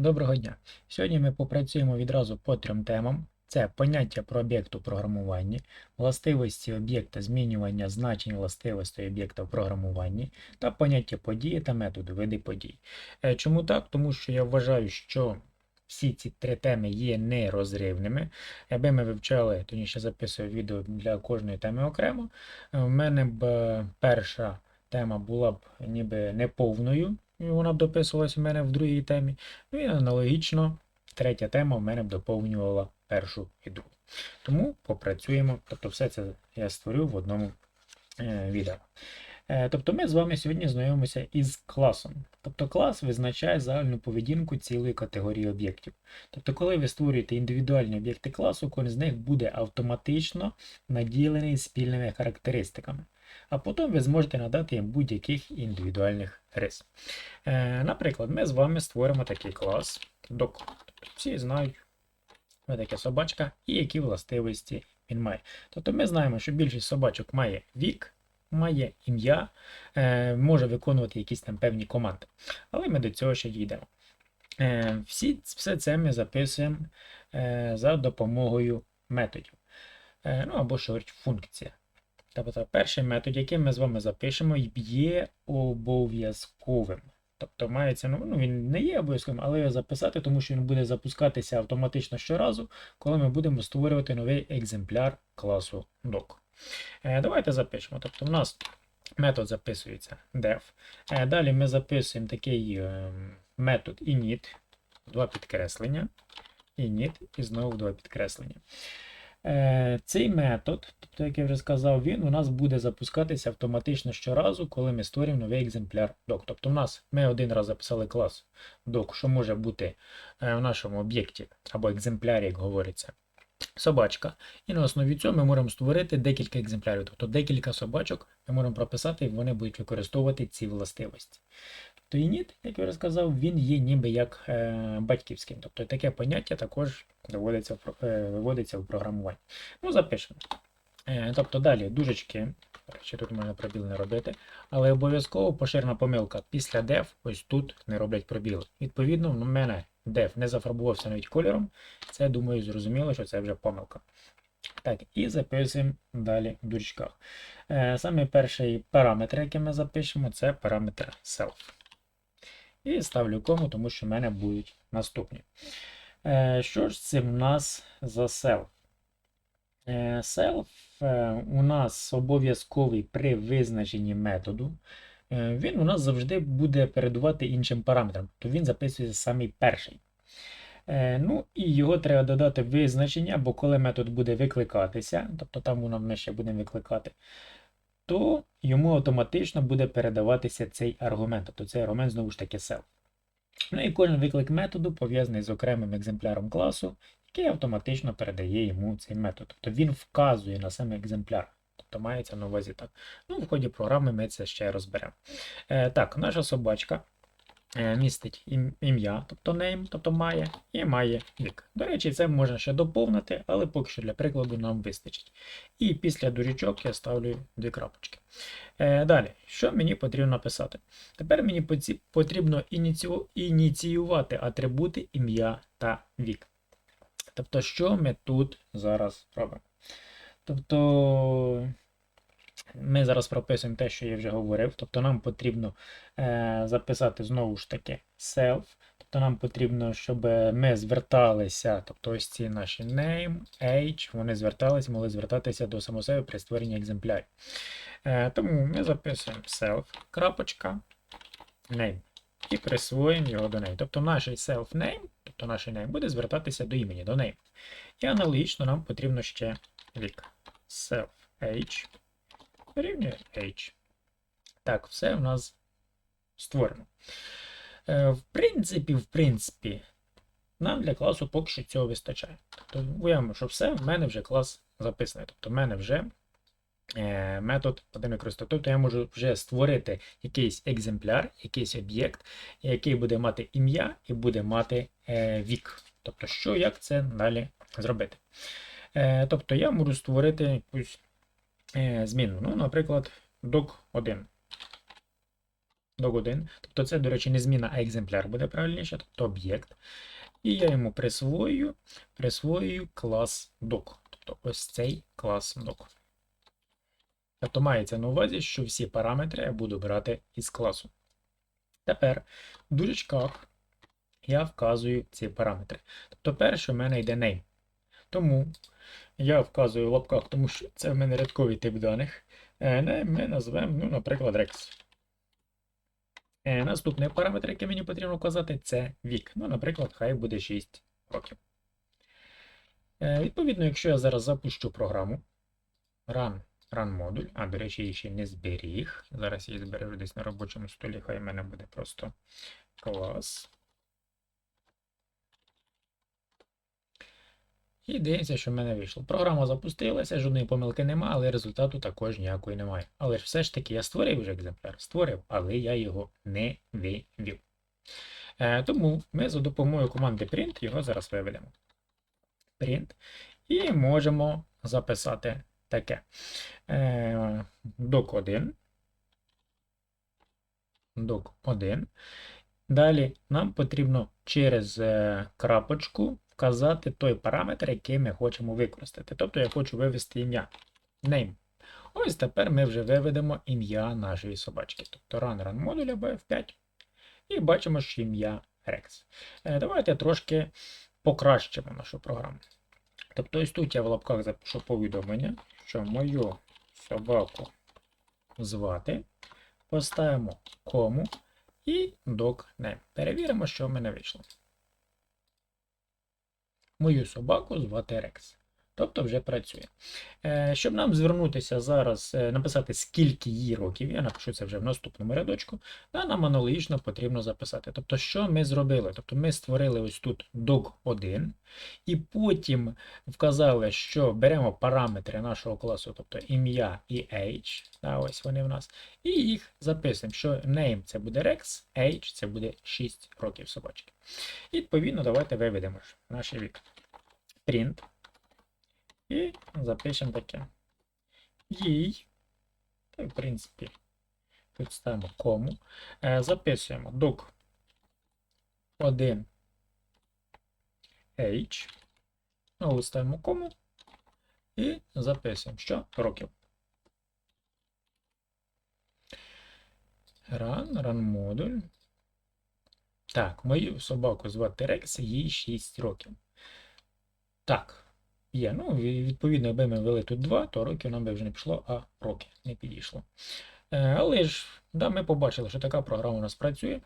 Доброго дня! Сьогодні ми попрацюємо відразу по трьом темам. Це поняття про об'єкт у програмуванні, властивості об'єкта змінювання значень властивостей об'єкта в програмуванні та поняття події та методу види подій. Е, Чому так? Тому що я вважаю, що всі ці три теми є нерозривними. Якби ми вивчали, тоніше записую відео для кожної теми окремо, е, в мене б е, перша тема була б ніби неповною, і вона б дописувалась у мене в другій темі. Ну і аналогічно, третя тема в мене б доповнювала першу і другу. Тому попрацюємо. Тобто, все це я створив в одному е, відео. Е, Тобто ми з вами сьогодні знайомимося із класом. Тобто клас визначає загальну поведінку цілої категорії об'єктів. Тобто, коли ви створюєте індивідуальні об'єкти класу, кожен з них буде автоматично наділений спільними характеристиками. А потім ви зможете надати їм будь-яких індивідуальних рис. Е, Наприклад, ми з вами створимо такий клас. Тобто всі знають, що таке собачка і які властивості він має. Тобто ми знаємо, що більшість собачок має вік, має ім'я, е, може виконувати якісь там певні команди. Але ми до цього ще дійдемо. Е, всі, все це ми записуємо за допомогою методів. Ну або говорить функція. Тобто перший метод, який ми з вами запишемо, є обов'язковим. Тобто мається, ну, ну він не є обов'язковим, але його записати, тому що він буде запускатися автоматично щоразу, коли ми будемо створювати новий екземпляр класу doc. Е, давайте запишемо. Тобто в нас метод записується def. Е, далі ми записуємо такий е, метод init, два підкреслення. Init і знову два підкреслення. Е, Цей метод, тобто, як я вже сказав, він у нас буде запускатися автоматично щоразу, коли ми створюємо новий екземпляр doc. Тобто, в нас ми один раз записали клас doc, що може бути е, в нашому об'єкті або екземплярі, як говориться, собачка. І на основі цього ми можемо створити декілька екземплярів. Тобто декілька собачок ми можемо прописати, і вони будуть використовувати ці властивості. То init, як я вже сказав, він є ніби як е, батьківським. Тобто таке поняття також доводиться, в е, виводиться в програмуванні. Ну, запишемо. Е, тобто далі дужечки, речі, тут можна пробіл не робити, але обов'язково поширена помилка після def, ось тут не роблять пробіли. Відповідно, в мене def не зафарбувався навіть кольором. Це, думаю, зрозуміло, що це вже помилка. Так, і записуємо далі в дужечках. Е, Саме перший параметр, який ми запишемо, це параметр self. І ставлю кому, тому що в мене будуть наступні. Е, Що ж це в нас за Self е, у нас обов'язковий при визначенні методу. Е, Він у нас завжди буде передувати іншим параметрам, то він записується самий перший. Е, Ну і його треба додати визначення, бо коли метод буде викликатися, тобто там воно ми ще будемо викликати, то йому автоматично буде передаватися цей аргумент. Тобто цей аргумент знову ж таки self. Ну і кожен виклик методу пов'язаний з окремим екземпляром класу, який автоматично передає йому цей метод. Тобто він вказує на саме екземпляр. Тобто мається на увазі так. Ну, в ході програми ми це ще розберемо. Е, так, наша собачка містить ім'я, тобто name, тобто має, і має вік. До речі, це можна ще доповнити, але поки що для прикладу нам вистачить. І після дужечок я ставлю дві крапочки. Е, далі, що мені потрібно написати? Тепер мені потрібно ініціювати атрибути ім'я та вік. Тобто, що ми тут зараз робимо? Тобто, ми зараз прописуємо те, що я вже говорив. Тобто, нам потрібно е, записати знову ж таки self. Тобто нам потрібно, щоб ми зверталися, тобто ось ці наші name, age, вони зверталися, могли звертатися до самого себе при створенні екземплярів. Е, тому ми записуємо self, крапочка, name і присвоїмо його до name. Тобто наш self-name, тобто наш name буде звертатися до імені, до name. І аналогічно нам потрібно ще вік. Self-age рівнює age. Так, все у нас створено. Е, в принципі, в принципі, нам для класу поки що цього вистачає. Тобто, уявимо, що все, в мене вже клас записаний. Тобто, в мене вже е, метод потрібно використати. Тобто я можу вже створити якийсь екземпляр, якийсь об'єкт, який буде мати ім'я і буде мати е, вік. Тобто, що, як це далі зробити. Тобто я можу створити якусь зміну. Ну, наприклад, doc1. dog1. Тобто це, до речі, не зміна, а екземпляр буде правильніше, тобто об'єкт. І я йому присвоюю, присвоюю клас dog. Тобто ось цей клас dog. Тобто мається на увазі, що всі параметри я буду брати із класу. Тепер в дужечках я вказую ці параметри. Тобто, перше в мене йде name. Тому я вказую в лапках, тому що це в мене рядковий тип даних. Е, ми назвемо, ну, наприклад, Rex. Е, Наступний параметр, який мені потрібно вказати, це вік. Ну, наприклад, хай буде 6 років. Е, Відповідно, якщо я зараз запущу програму run, run модуль, а, до речі, її ще не зберіг. Зараз я її збережу десь на робочому столі, хай в мене буде просто клас. І дивимося, що в мене вийшло. Програма запустилася, жодної помилки немає, але результату також ніякої немає. Але ж все ж таки я створив вже екземпляр, створив, але я його не вивів. Е, тому ми за допомогою команди print його зараз виведемо. Print. І можемо записати таке. Е, doc1. Doc1. Далі нам потрібно через е, крапочку вказати той параметр, який ми хочемо використати. Тобто я хочу вивести ім'я. Name. Ось тепер ми вже виведемо ім'я нашої собачки. Тобто run run модуля BF5. І бачимо, що ім'я Rex. Е, Давайте трошки покращимо нашу програму. Тобто ось тут я в лапках запишу повідомлення, що мою собаку звати. Поставимо кому і dog Перевіримо, що в мене вийшло. Мою собаку звати Рекс. Тобто вже працює. Е, Щоб нам звернутися зараз, е, написати, скільки їй років, я напишу це вже в наступному рядочку, та нам аналогічно потрібно записати. Тобто, що ми зробили? Тобто ми створили ось тут dog1, і потім вказали, що беремо параметри нашого класу, тобто ім'я і age, та ось вони в нас, і їх записуємо, що name це буде Rex, age це буде 6 років собачки. І відповідно, давайте виведемо наш вік. Print. І запишемо таке. Їй. Та, в принципі, тут ставимо кому. Е, записуємо doc 1 H. Знову ставимо кому. І записуємо, що років. Run, run модуль. Так, мою собаку звати Рекс, їй 6 років. Так, є. Ну, відповідно, якби ми ввели тут 2, то років нам би вже не пішло, а роки не підійшло. Е, Але ж, да, ми побачили, що така програма у нас працює.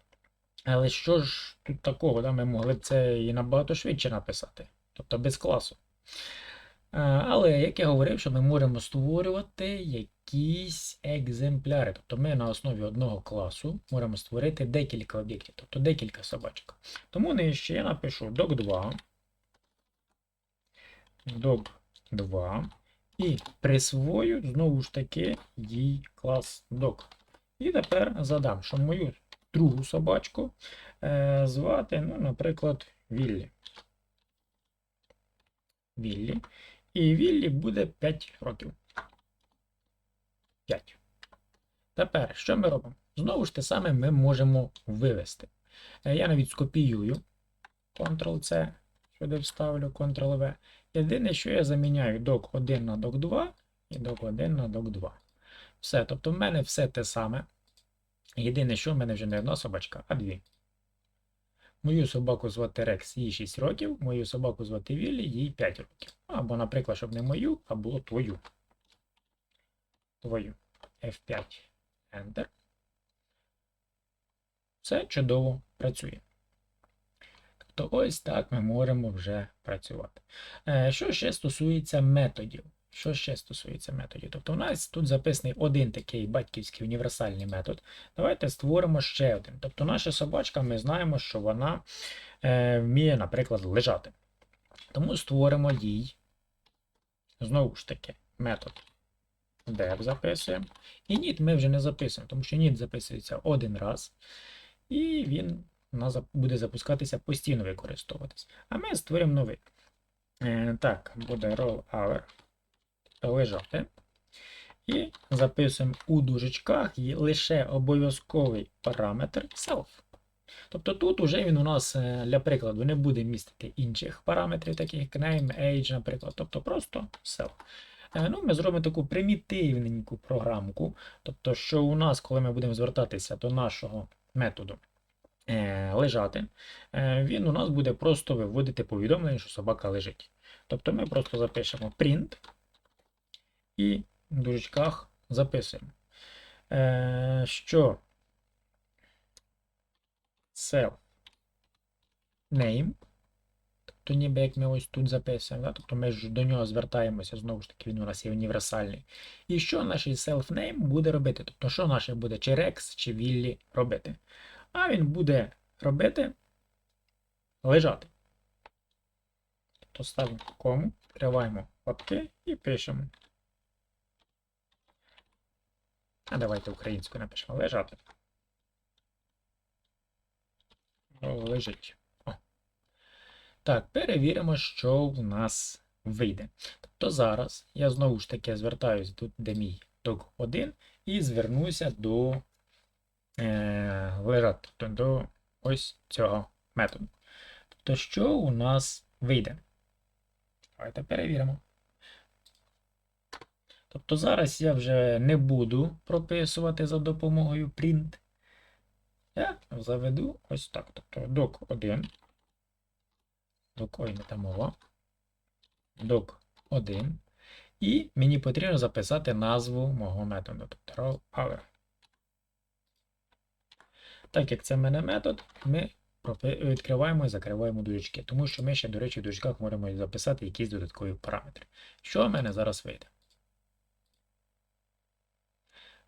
Але що ж тут такого, да, ми могли б це і набагато швидше написати, тобто без класу. Е, Але, як я говорив, що ми можемо створювати якісь екземпляри. Тобто ми на основі одного класу можемо створити декілька об'єктів, тобто декілька собачок. Тому я напишу doc2, doc2 і присвою знову ж таки їй клас doc. І тепер задам, що мою другу собачку е, звати, ну, наприклад, Віллі. Віллі. І Віллі буде 5 років. 5. Тепер, що ми робимо? Знову ж те саме ми можемо вивести. Е, Я навіть скопіюю Ctrl-C, сюди вставлю, Ctrl-V. Єдине, що я заміняю doc1 на doc2 і doc1 на doc2. Все. Тобто в мене все те саме. Єдине, що в мене вже не одна собачка, а дві. Мою собаку звати Рекс, їй 6 років, мою собаку звати Віллі, їй 5 років. Або, наприклад, щоб не мою, а було твою. Твою. F5. Enter. Все чудово працює. Тобто ось так ми можемо вже працювати. Е, Що ще стосується методів? Що ще стосується методів? Тобто у нас тут записаний один такий батьківський універсальний метод. Давайте створимо ще один. Тобто наша собачка, ми знаємо, що вона е, вміє, наприклад, лежати. Тому створимо їй, знову ж таки, метод dev записуємо. І need ми вже не записуємо, тому що need записується один раз. І він нас буде запускатися постійно використовуватись. А ми створимо новий. Е, так, буде roll hour лежати. І записуємо у дужечках лише обов'язковий параметр self. Тобто тут уже він у нас, е, для прикладу, не буде містити інших параметрів, таких як name, age, наприклад. Тобто просто self. Е, Ну, Ми зробимо таку примітивненьку програмку. Тобто, що у нас, коли ми будемо звертатися до нашого методу лежати, е, він у нас буде просто виводити повідомлення, що собака лежить. Тобто ми просто запишемо print і в дужечках записуємо, е, що self name, тобто ніби як ми ось тут записуємо, да? тобто ми ж до нього звертаємося, знову ж таки, він у нас є універсальний. І що наш self name буде робити? Тобто, що наше буде чи Rex, чи Willy робити? А він буде робити лежати. Тобто ставимо кому, відкриваємо лапки і пишемо. А давайте українською напишемо лежати. Лежить. О. Так, перевіримо, що в нас вийде. Тобто зараз я знову ж таки звертаюся тут, де мій док 1, і звернуся до е, лежати, тобто до ось цього методу. Тобто, що у нас вийде? Давайте перевіримо. Тобто зараз я вже не буду прописувати за допомогою print. Я заведу ось так. Тобто doc 1. Doc, ой, не та мова. Doc 1. І мені потрібно записати назву мого методу. Тобто roll power. Так як це в мене метод, ми відкриваємо і закриваємо дужечки. Тому що ми ще, до речі, в дужечках можемо записати якісь додаткові параметри. Що в мене зараз вийде?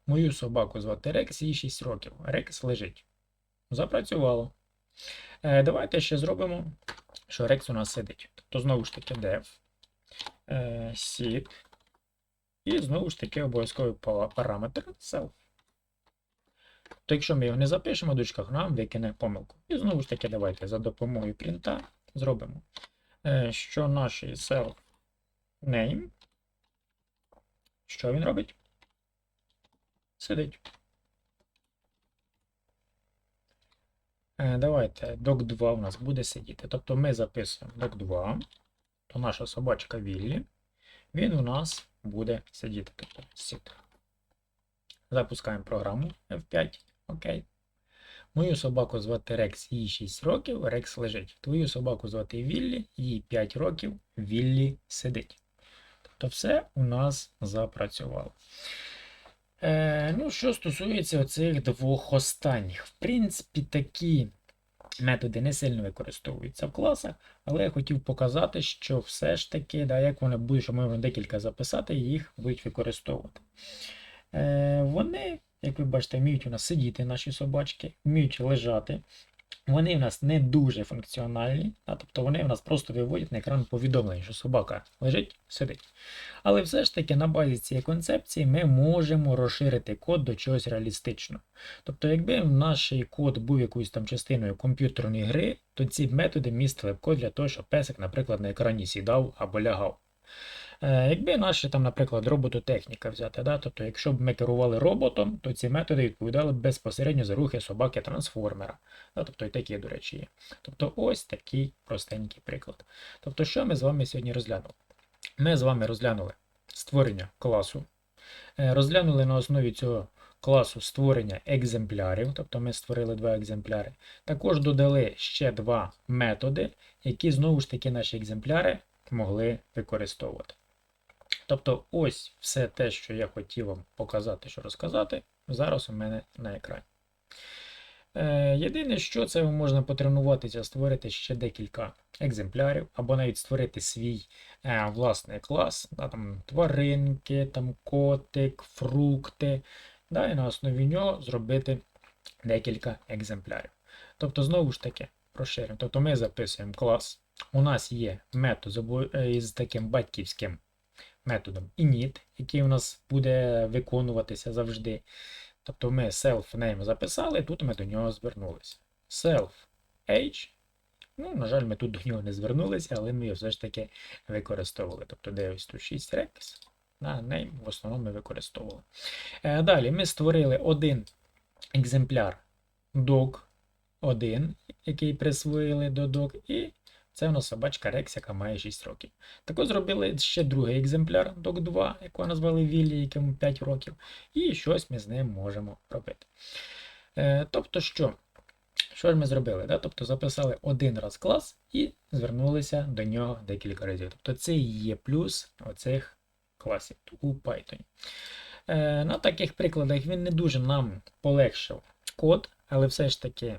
Мою собаку звати Рекс, їй 6 років. Рекс лежить. Запрацювало. Е, давайте ще зробимо, що Рекс у нас сидить. Тобто, знову ж таки, def е, sit. І знову ж таки обов'язковий параметр self. То якщо ми його не запишемо в дужках, нам викине помилку. І знову ж таки, давайте за допомогою принта зробимо, е, що наш self name. Що він робить? Сидить. Е, Давайте doc2 у нас буде сидіти. Тобто ми записуємо doc2, то наша собачка Віллі, він у нас буде сидіти. Тобто sit. Запускаємо програму F5. Окей. Мою собаку звати Рекс, їй 6 років, Рекс лежить. Твою собаку звати Віллі, їй 5 років, Віллі сидить. Тобто все у нас запрацювало. Е, ну, що стосується оцих двох останніх, в принципі, такі методи не сильно використовуються в класах, але я хотів показати, що все ж таки, да, як вони будуть, що можемо декілька записати, їх будуть використовувати. Е, вони, як ви бачите, вміють у нас сидіти, наші собачки, вміють лежати. Вони в нас не дуже функціональні, а, тобто вони в нас просто виводять на екран повідомлення, що собака лежить, сидить. Але все ж таки на базі цієї концепції ми можемо розширити код до чогось реалістичного. Тобто, якби наш код був якоюсь там частиною комп'ютерної гри, то ці методи містили б код для того, щоб песик, наприклад, на екрані сідав або лягав. Е, Якби наші там, наприклад, робототехніка взяти, да? тобто, якщо б ми керували роботом, то ці методи відповідали б безпосередньо за рухи собаки-трансформера. Да? Тобто і такі, до речі, є. Тобто ось такий простенький приклад. Тобто, що ми з вами сьогодні розглянули? Ми з вами розглянули створення класу, е, розглянули на основі цього класу створення екземплярів, тобто ми створили два екземпляри. Також додали ще два методи, які знову ж таки наші екземпляри могли використовувати. Тобто, ось все те, що я хотів вам показати, що розказати, зараз у мене на екрані. Е, Єдине, що це можна потренуватися, створити ще декілька екземплярів, або навіть створити свій е, власний клас, да, там, тваринки, там, котик, фрукти, да, і на основі нього зробити декілька екземплярів. Тобто, знову ж таки, розширюємо. Тобто ми записуємо клас. У нас є метод з е, таким батьківським методом init, який у нас буде виконуватися завжди. Тобто ми self-name записали, тут ми до нього звернулися. Self-age. Ну, на жаль, ми тут до нього не звернулися, але ми його все ж таки використовували. Тобто, де ось тут 6 rex. На неї в основному ми використовували. Е, Далі ми створили один екземпляр doc 1, який присвоїли до doc, і це у нас собачка Рекс, яка має 6 років. Також зробили ще другий екземпляр doc 2, якого назвали Віллі, якому 5 років, і щось ми з ним можемо робити. Е, Тобто, що? Що ж ми зробили? Да? Тобто записали один раз клас і звернулися до нього декілька разів. Тобто це є плюс оцих класів у Python. Е, на таких прикладах він не дуже нам полегшив код, але все ж таки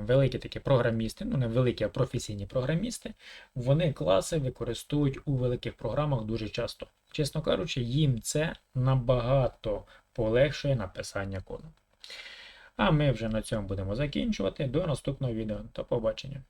великі такі програмісти, ну не великі, а професійні програмісти, вони класи використовують у великих програмах дуже часто. Чесно кажучи, їм це набагато полегшує написання коду. А ми вже на цьому будемо закінчувати. До наступного відео. До побачення.